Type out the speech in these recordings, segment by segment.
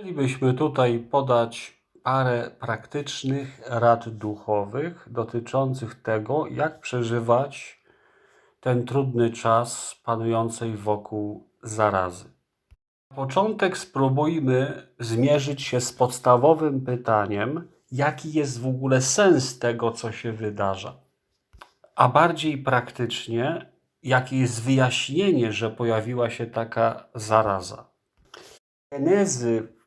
Chcielibyśmy tutaj podać parę praktycznych rad duchowych dotyczących tego, jak przeżywać ten trudny czas panującej wokół zarazy. Na początek spróbujmy zmierzyć się z podstawowym pytaniem, jaki jest w ogóle sens tego, co się wydarza. A bardziej praktycznie, jakie jest wyjaśnienie, że pojawiła się taka zaraza. Genezy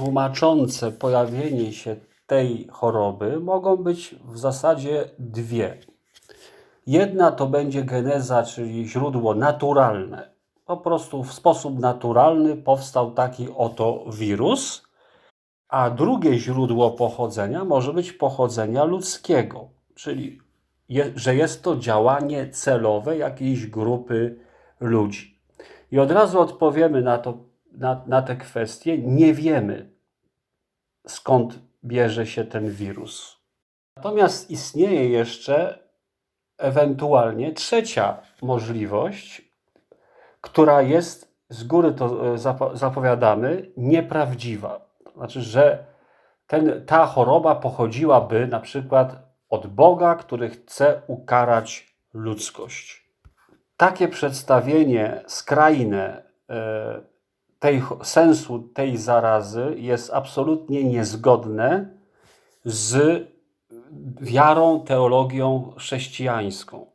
tłumaczące pojawienie się tej choroby mogą być w zasadzie dwie. Jedna to będzie geneza, czyli źródło naturalne. Po prostu w sposób naturalny powstał taki oto wirus, a drugie źródło pochodzenia może być pochodzenia ludzkiego, czyli je, że jest to działanie celowe jakiejś grupy ludzi. I od razu odpowiemy na, to, na, na te kwestie. Nie wiemy, skąd bierze się ten wirus. Natomiast istnieje jeszcze ewentualnie trzecia możliwość, która jest z góry to e, zapo- zapowiadamy nieprawdziwa. To znaczy, że ten, ta choroba pochodziłaby na przykład od Boga, który chce ukarać ludzkość. Takie przedstawienie skrajne e, tej, sensu tej zarazy jest absolutnie niezgodne z wiarą, teologią chrześcijańską,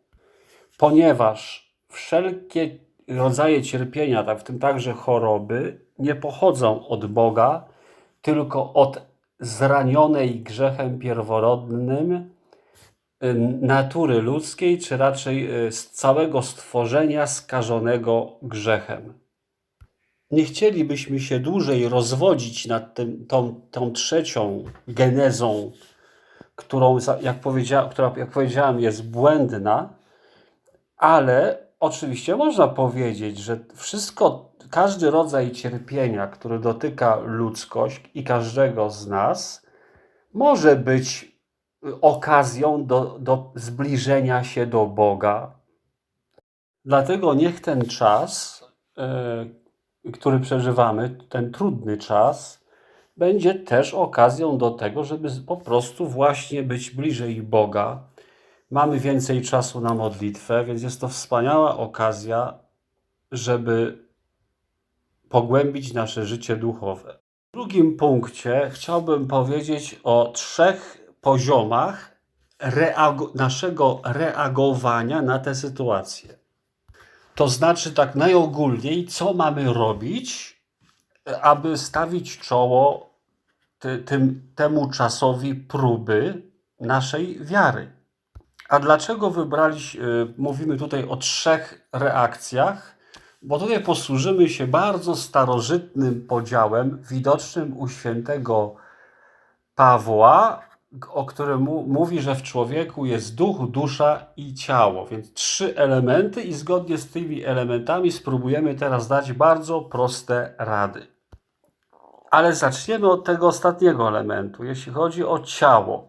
ponieważ wszelkie rodzaje cierpienia, tak, w tym także choroby, nie pochodzą od Boga, tylko od zranionej grzechem pierworodnym y, natury ludzkiej, czy raczej y, z całego stworzenia skażonego grzechem. Nie chcielibyśmy się dłużej rozwodzić nad tym, tą, tą trzecią genezą, którą, jak, powiedzia, która, jak powiedziałem, jest błędna, ale oczywiście można powiedzieć, że wszystko, każdy rodzaj cierpienia, który dotyka ludzkość i każdego z nas, może być okazją do, do zbliżenia się do Boga. Dlatego niech ten czas, y, który przeżywamy, ten trudny czas, będzie też okazją do tego, żeby po prostu właśnie być bliżej Boga. Mamy więcej czasu na modlitwę, więc jest to wspaniała okazja, żeby pogłębić nasze życie duchowe. W drugim punkcie chciałbym powiedzieć o trzech poziomach reago- naszego reagowania na tę sytuację. To znaczy, tak najogólniej, co mamy robić, aby stawić czoło ty, tym, temu czasowi próby naszej wiary. A dlaczego wybraliśmy, mówimy tutaj o trzech reakcjach? Bo tutaj posłużymy się bardzo starożytnym podziałem, widocznym u świętego Pawła, o którym mówi, że w człowieku jest duch, dusza i ciało. Więc trzy elementy, i zgodnie z tymi elementami spróbujemy teraz dać bardzo proste rady. Ale zaczniemy od tego ostatniego elementu. Jeśli chodzi o ciało,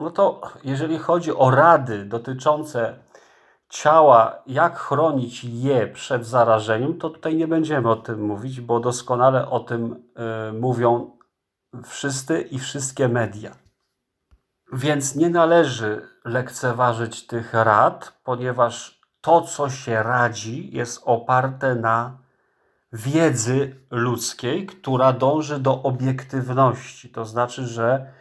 no to jeżeli chodzi o rady dotyczące ciała, jak chronić je przed zarażeniem, to tutaj nie będziemy o tym mówić, bo doskonale o tym y, mówią wszyscy i wszystkie media. Więc nie należy lekceważyć tych rad, ponieważ to, co się radzi, jest oparte na wiedzy ludzkiej, która dąży do obiektywności. To znaczy, że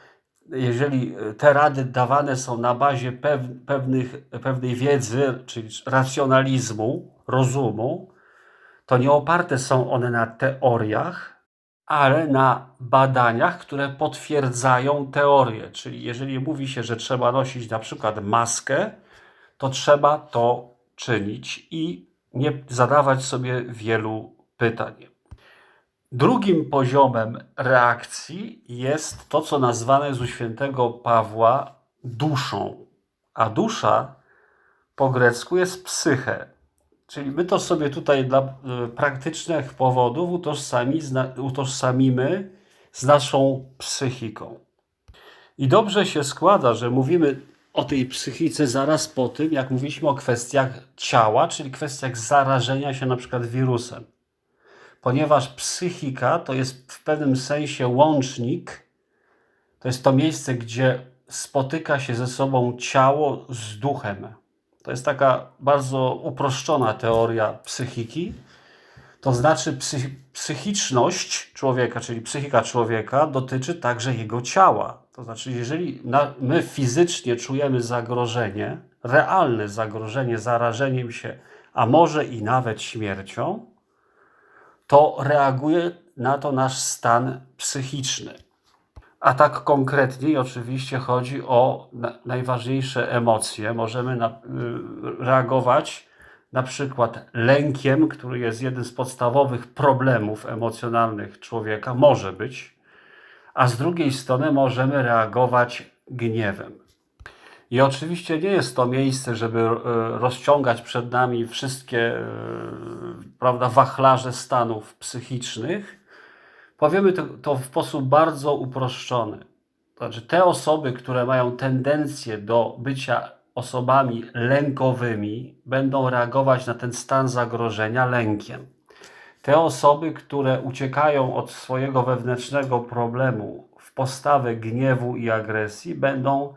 jeżeli te rady dawane są na bazie pew- pewnych, pewnej wiedzy, czyli racjonalizmu, rozumu, to nie oparte są one na teoriach, ale na badaniach, które potwierdzają teorię. Czyli jeżeli mówi się, że trzeba nosić na przykład maskę, to trzeba to czynić i nie zadawać sobie wielu pytań. Drugim poziomem reakcji jest to, co nazwane jest u świętego Pawła duszą. A dusza po grecku jest psyche. Czyli my to sobie tutaj dla y, praktycznych powodów utożsami, utożsamimy z naszą psychiką. I dobrze się składa, że mówimy o tej psychice zaraz po tym, jak mówiliśmy o kwestiach ciała, czyli kwestiach zarażenia się na przykład wirusem. ponieważ psychika to jest w pewnym sensie łącznik, to jest to miejsce, gdzie spotyka się ze sobą ciało z duchem. To jest taka bardzo uproszczona teoria psychiki. To znaczy, psy, psychiczność człowieka, czyli psychika człowieka, dotyczy także jego ciała. To znaczy, jeżeli my fizycznie czujemy zagrożenie, realne zagrożenie zarażeniem się, a może i nawet śmiercią, to reaguje na to nasz stan psychiczny. A tak konkretniej, oczywiście chodzi o na, najważniejsze emocje. Możemy na, y, reagować na przykład lękiem, który jest jednym z podstawowych problemów emocjonalnych człowieka, może być, a z drugiej strony możemy reagować gniewem. I oczywiście nie jest to miejsce, żeby e, rozciągać przed nami wszystkie e, prawda, wachlarze stanów psychicznych. Powiemy to, to w sposób bardzo uproszczony. Znaczy, te osoby, które mają tendencję do bycia osobami lękowymi, będą reagować na ten stan zagrożenia lękiem. Te osoby, które uciekają od swojego wewnętrznego problemu w postawę gniewu i agresji, będą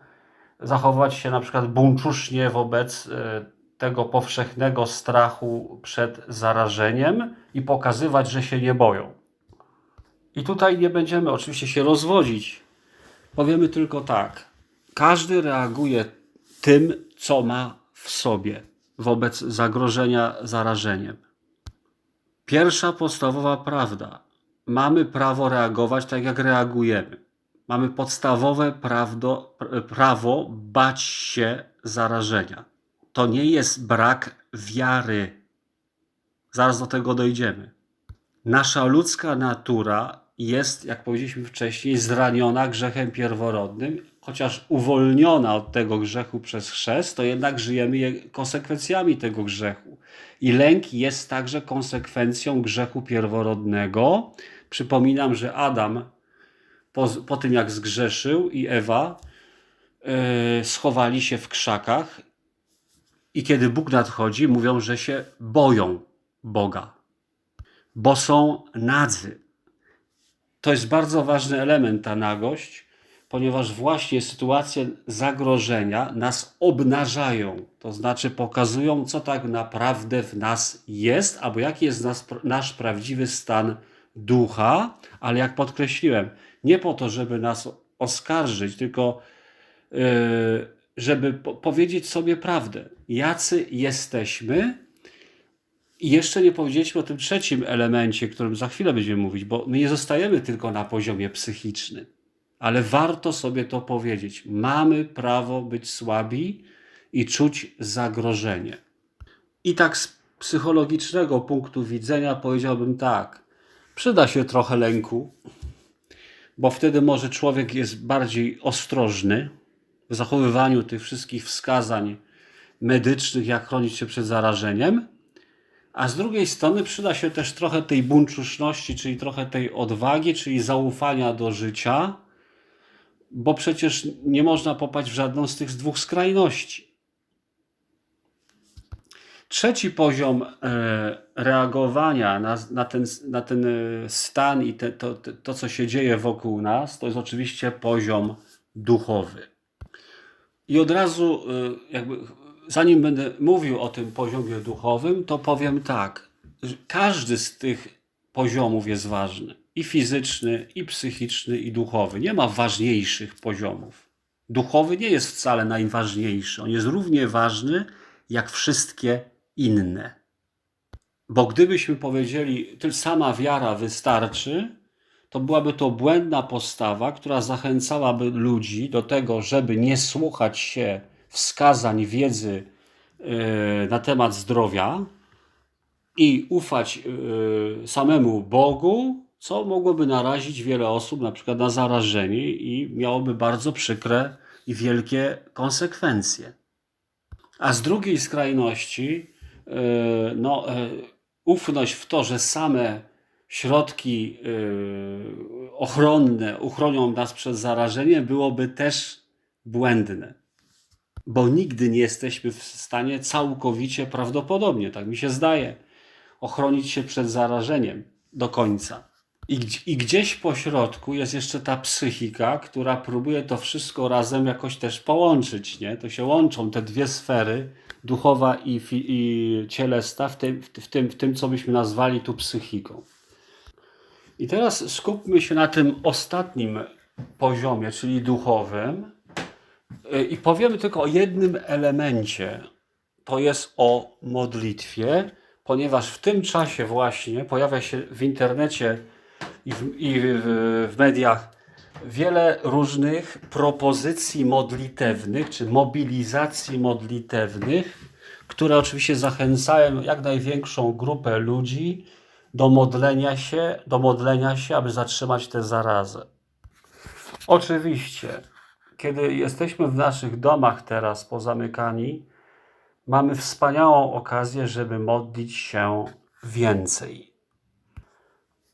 zachowywać się na przykład buńczucznie wobec e, tego powszechnego strachu przed zarażeniem i pokazywać, że się nie boją. I tutaj nie będziemy oczywiście się rozwodzić. Powiemy tylko tak. Każdy reaguje tym, co ma w sobie wobec zagrożenia zarażeniem. Pierwsza podstawowa prawda. Mamy prawo reagować tak, jak reagujemy. Mamy podstawowe prawdo, prawo bać się zarażenia. To nie jest brak wiary. Zaraz do tego dojdziemy. Nasza ludzka natura jest, jak powiedzieliśmy wcześniej, zraniona grzechem pierworodnym, chociaż uwolniona od tego grzechu przez chrzest, to jednak żyjemy konsekwencjami tego grzechu. I lęk jest także konsekwencją grzechu pierworodnego. Przypominam, że Adam po, po tym jak zgrzeszył i Ewa yy, schowali się w krzakach i kiedy Bóg nadchodzi, mówią, że się boją Boga, bo są nadzy. To jest bardzo ważny element, ta nagość, ponieważ właśnie sytuacje zagrożenia nas obnażają, to znaczy pokazują, co tak naprawdę w nas jest, albo jaki jest nas, nasz prawdziwy stan ducha, ale jak podkreśliłem, nie po to, żeby nas oskarżyć, tylko yy, żeby powiedzieć sobie prawdę. Jacy jesteśmy? I jeszcze nie powiedzieliśmy o tym trzecim elemencie, którym za chwilę będziemy mówić, bo my nie zostajemy tylko na poziomie psychicznym, ale warto sobie to powiedzieć. Mamy prawo być słabi i czuć zagrożenie. I tak z psychologicznego punktu widzenia powiedziałbym tak: przyda się trochę lęku, bo wtedy może człowiek jest bardziej ostrożny w zachowywaniu tych wszystkich wskazań medycznych, jak chronić się przed zarażeniem. A z drugiej strony przyda się też trochę tej buńczuczności, czyli trochę tej odwagi, czyli zaufania do życia, bo przecież nie można popaść w żadną z tych dwóch skrajności. Trzeci poziom e, reagowania na, na, ten, na ten e, stan i te, to, to, co się dzieje wokół nas, to jest oczywiście poziom duchowy. I od razu, e, jakby, zanim będę mówił o tym poziomie duchowym, to powiem tak. Każdy z tych poziomów jest ważny. I fizyczny, i psychiczny, i duchowy. Nie ma ważniejszych poziomów. Duchowy nie jest wcale najważniejszy. On jest równie ważny jak wszystkie inne. Bo gdybyśmy powiedzieli, że sama wiara wystarczy, to byłaby to błędna postawa, która zachęcałaby ludzi do tego, żeby nie słuchać się wskazań wiedzy e, na temat zdrowia i ufać e, samemu Bogu, co mogłoby narazić wiele osób na przykład na zarażenie i miałoby bardzo przykre i wielkie konsekwencje. A z drugiej skrajności, e, no, ufność w to, że same środki ochronne uchronią nas przed zarażeniem, byłoby też błędne. Bo nigdy nie jesteśmy w stanie całkowicie prawdopodobnie, tak mi się zdaje, ochronić się przed zarażeniem. do końca. I, I gdzieś po środku jest jeszcze ta psychika, która próbuje to wszystko razem jakoś też połączyć. Nie? To się łączą te dwie sfery, duchowa i, i w tym, w, tym, w tym, co byśmy nazwali tu psychiką. I teraz skupmy się na tym ostatnim poziomie, czyli duchowym. Y, I powiemy tylko o jednym elemencie. To jest o modlitwie, ponieważ w tym czasie właśnie pojawia się w internecie i w, i w, w mediach wiele różnych propozycji modlitewnych, czy mobilizacji modlitewnych, które oczywiście zachęcają jak największą grupę ludzi do modlenia się, do modlenia się, aby zatrzymać tę zarazę. Oczywiście, kiedy jesteśmy w naszych domach teraz pozamykani, mamy wspaniałą okazję, żeby modlić się więcej.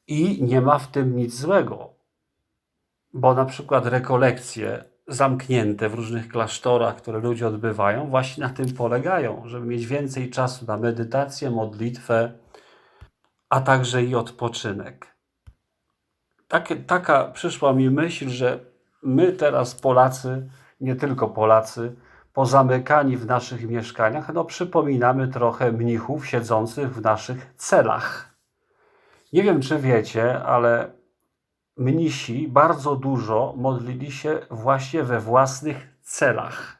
I nie ma w tym nic złego, bo na przykład rekolekcje zamknięte w różnych klasztorach, które ludzie odbywają, właśnie na tym polegają, żeby mieć więcej czasu na medytację, modlitwę, a także i odpoczynek. Taka przyszła mi myśl, że my teraz Polacy, nie tylko Polacy, pozamykani w naszych mieszkaniach, no przypominamy trochę mnichów siedzących w naszych celach. Nie wiem, czy wiecie, ale mnisi bardzo dużo modlili się właśnie we własnych celach.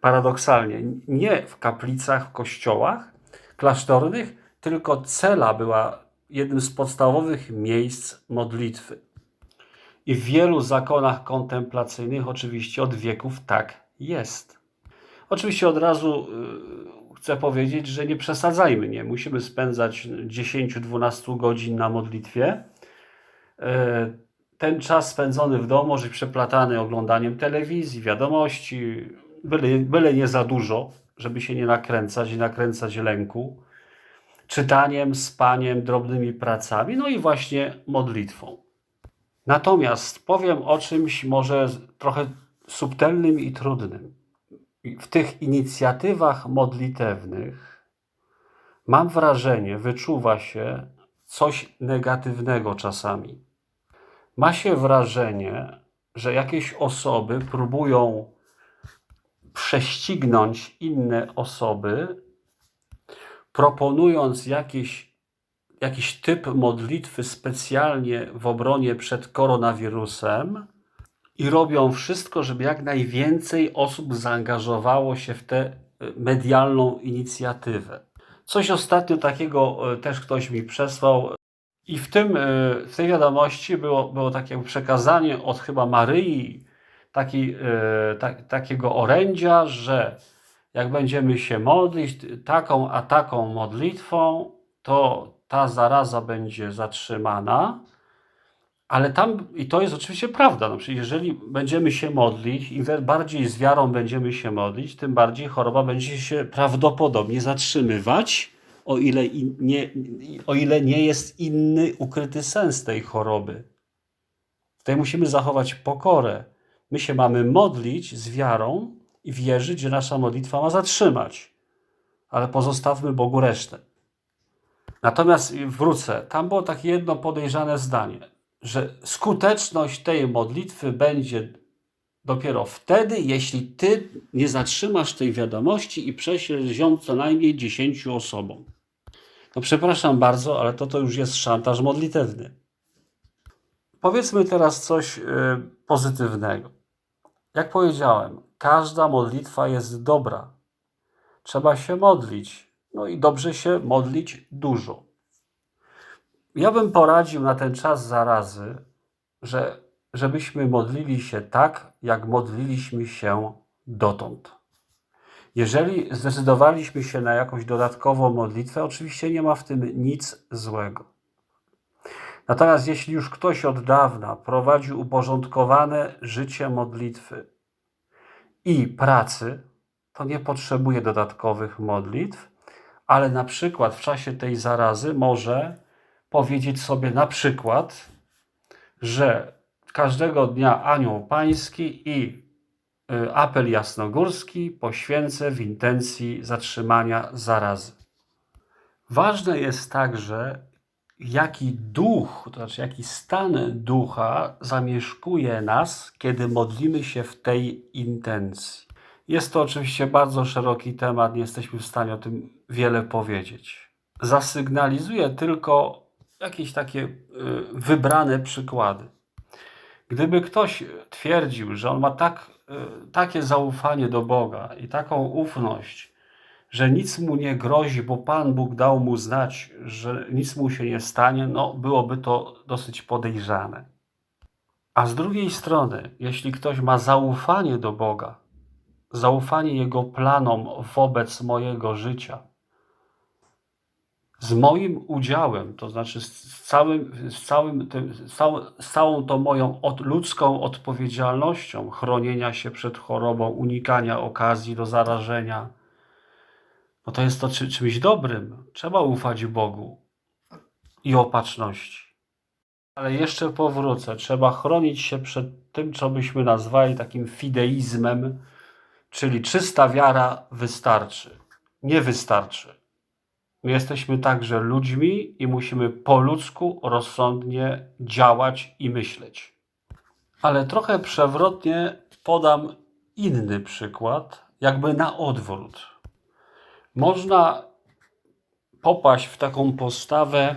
Paradoksalnie, nie w kaplicach, w kościołach klasztornych, tylko cela była jednym z podstawowych miejsc modlitwy. I w wielu zakonach kontemplacyjnych oczywiście od wieków tak jest. Oczywiście od razu y, chcę powiedzieć, że nie przesadzajmy, nie musimy spędzać 10-12 godzin na modlitwie. Y, Ten czas spędzony w domu może być przeplatany oglądaniem telewizji, wiadomości, byle, byle nie za dużo, żeby się nie nakręcać i nakręcać lęku, czytaniem, spaniem, drobnymi pracami, no i właśnie modlitwą. Natomiast powiem o czymś może trochę subtelnym i trudnym. W tych inicjatywach modlitewnych mam wrażenie, wyczuwa się coś negatywnego czasami. Ma się wrażenie, że jakieś osoby próbują prześcignąć inne osoby, proponując jakieś jakiś typ modlitwy specjalnie w obronie przed koronawirusem i robią wszystko, żeby jak najwięcej osób zaangażowało się w tę y, medialną inicjatywę. Coś ostatnio takiego y, też ktoś mi przesłał i w, tym, y, w tej wiadomości było, było takie przekazanie od chyba Maryi taki, ta, takiego orędzia, że jak będziemy się modlić taką a taką modlitwą, to ta zaraza będzie zatrzymana, ale tam, i to jest oczywiście prawda, no, jeżeli będziemy się modlić, im bardziej z wiarą będziemy się modlić, tym bardziej choroba będzie się prawdopodobnie zatrzymywać, o ile, in, nie, o ile nie jest inny ukryty sens tej choroby. Tutaj musimy zachować pokorę. My się mamy modlić z wiarą i wierzyć, że nasza modlitwa ma zatrzymać, ale pozostawmy Bogu resztę. Natomiast wrócę, tam było takie jedno podejrzane zdanie, że skuteczność tej modlitwy będzie dopiero wtedy, jeśli ty nie zatrzymasz tej wiadomości i prześlesz ją co najmniej 10 osobom. No przepraszam bardzo, ale to, to już jest szantaż modlitewny. Powiedzmy teraz coś y, pozytywnego. Jak powiedziałem, każda modlitwa jest dobra. Trzeba się modlić, no i dobrze się modlić dużo. Ja bym poradził na ten czas zarazy, że żebyśmy modlili się tak, jak modliliśmy się dotąd. Jeżeli zdecydowaliśmy się na jakąś dodatkową modlitwę, oczywiście nie ma w tym nic złego. Natomiast jeśli już ktoś od dawna prowadził uporządkowane życie modlitwy i pracy, to nie potrzebuje dodatkowych modlitw, ale na przykład w czasie tej zarazy może powiedzieć sobie na przykład, że każdego dnia Anioł Pański i y, apel jasnogórski poświęcę w intencji zatrzymania zarazy. Ważne jest także jaki duch, to znaczy jaki stan ducha zamieszkuje nas, kiedy modlimy się w tej intencji. Jest to oczywiście bardzo szeroki temat, nie jesteśmy w stanie o tym wiele powiedzieć. Zasygnalizuję tylko jakieś takie y, wybrane przykłady. Gdyby ktoś twierdził, że on ma tak, y, takie zaufanie do Boga i taką ufność, że nic mu nie grozi, bo Pan Bóg dał mu znać, że nic mu się nie stanie, no byłoby to dosyć podejrzane. A z drugiej strony, jeśli ktoś ma zaufanie do Boga, zaufanie Jego planom wobec mojego życia, z moim udziałem, to znaczy z całym, z całym tym, z całą, z całą tą moją od, ludzką odpowiedzialnością chronienia się przed chorobą, unikania okazji do zarażenia, no to jest to czy, czymś dobrym. Trzeba ufać Bogu i opatrzności. Ale jeszcze powrócę. Trzeba chronić się przed tym, co byśmy nazwali takim fideizmem, czyli czysta wiara wystarczy. Nie wystarczy. My jesteśmy także ludźmi i musimy po ludzku rozsądnie działać i myśleć. Ale trochę przewrotnie podam inny przykład, jakby na odwrót. Można popaść w taką postawę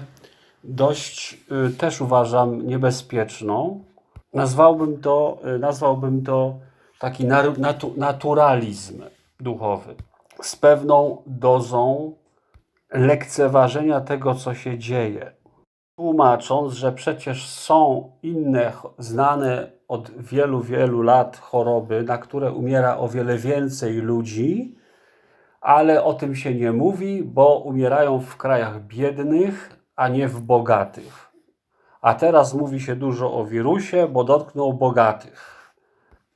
dość y, też uważam niebezpieczną. Nazwałbym to, y, nazwałbym to taki naturalizm duchowy z pewną dozą lekceważenia tego, co się dzieje. Tłumacząc, że przecież są inne znane od wielu, wielu lat choroby, na które umiera o wiele więcej ludzi, ale o tym się nie mówi, bo umierają w krajach biednych, a nie w bogatych. A teraz mówi się dużo o wirusie, bo dotknął bogatych.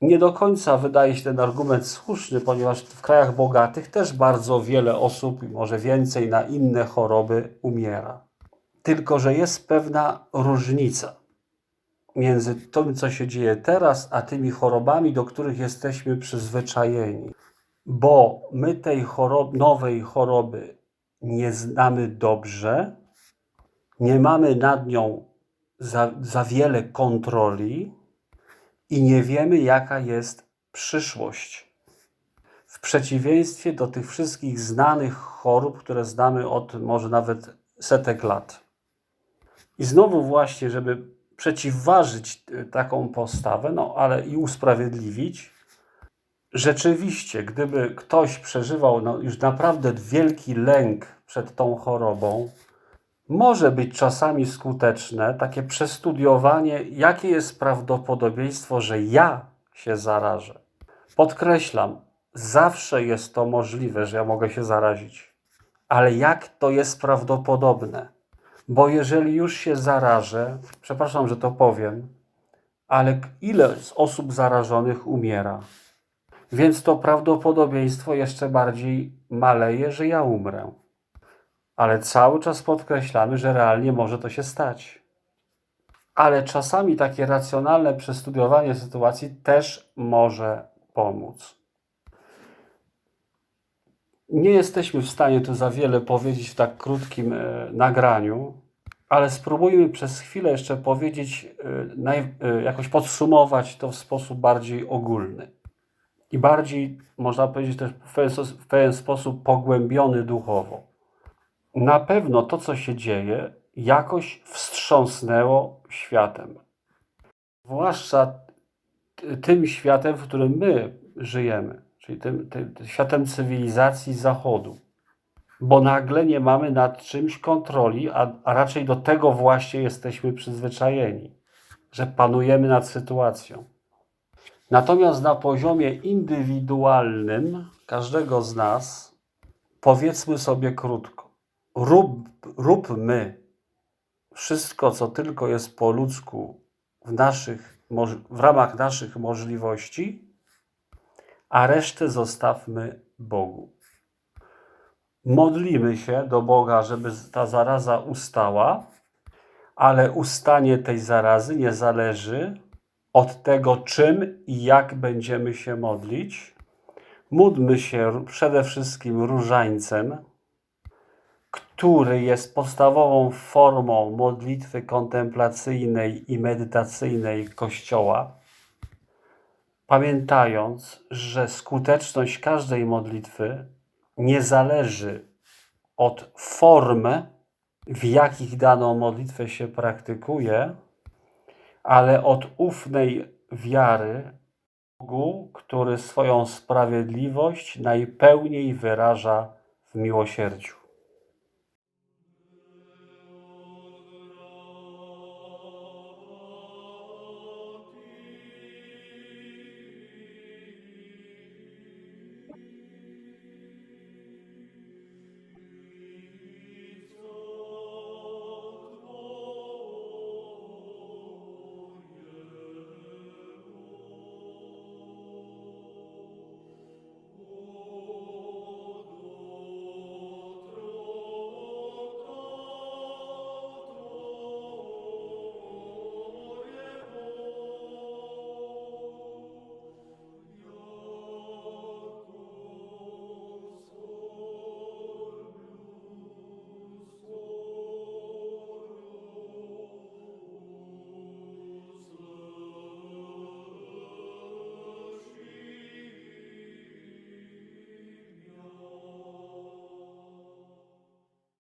Nie do końca wydaje się ten argument słuszny, ponieważ w krajach bogatych też bardzo wiele osób, może więcej na inne choroby umiera. Tylko, że jest pewna różnica między tym, co się dzieje teraz, a tymi chorobami, do których jesteśmy przyzwyczajeni bo my tej chorob, nowej choroby nie znamy dobrze, nie mamy nad nią za, za wiele kontroli i nie wiemy, jaka jest przyszłość. W przeciwieństwie do tych wszystkich znanych chorób, które znamy od może nawet setek lat. I znowu, właśnie, żeby przeciwważyć y, taką postawę, no ale i usprawiedliwić, rzeczywiście, gdyby ktoś przeżywał no, już naprawdę wielki lęk przed tą chorobą, może być czasami skuteczne takie przestudiowanie, jakie jest prawdopodobieństwo, że ja się zarażę. Podkreślam, zawsze jest to możliwe, że ja mogę się zarazić. Ale jak to jest prawdopodobne? Bo jeżeli już się zarażę, przepraszam, że to powiem, ale ile z osób zarażonych umiera? Więc to prawdopodobieństwo jeszcze bardziej maleje, że ja umrę. Ale cały czas podkreślamy, że realnie może to się stać. Ale czasami takie racjonalne przestudiowanie sytuacji też może pomóc. Nie jesteśmy w stanie tu za wiele powiedzieć w tak krótkim e, nagraniu, ale spróbujmy przez chwilę jeszcze powiedzieć, e, e, jakoś podsumować to w sposób bardziej ogólny i bardziej, można powiedzieć, też w pewien, w pewien sposób pogłębiony duchowo. Na pewno to, co się dzieje, jakoś wstrząsnęło światem. Zwłaszcza tym światem, w którym my żyjemy, czyli tym, tym, światem cywilizacji Zachodu. Bo nagle nie mamy nad czymś kontroli, a, a raczej do tego właśnie jesteśmy przyzwyczajeni, że panujemy nad sytuacją. Natomiast na poziomie indywidualnym każdego z nas powiedzmy sobie krótko: rób, róbmy wszystko, co tylko jest po ludzku w, naszych, w ramach naszych możliwości, a resztę zostawmy Bogu. Modlimy się do Boga, żeby ta zaraza ustała, ale ustanie tej zarazy nie zależy od tego, czym i jak będziemy się modlić. Módlmy się przede wszystkim różańcem, który jest podstawową formą modlitwy kontemplacyjnej i medytacyjnej Kościoła, pamiętając, że skuteczność każdej modlitwy nie zależy od formy, w jakich daną modlitwę się praktykuje, ale od ufnej wiary Bogu, który swoją sprawiedliwość najpełniej wyraża w miłosierdziu.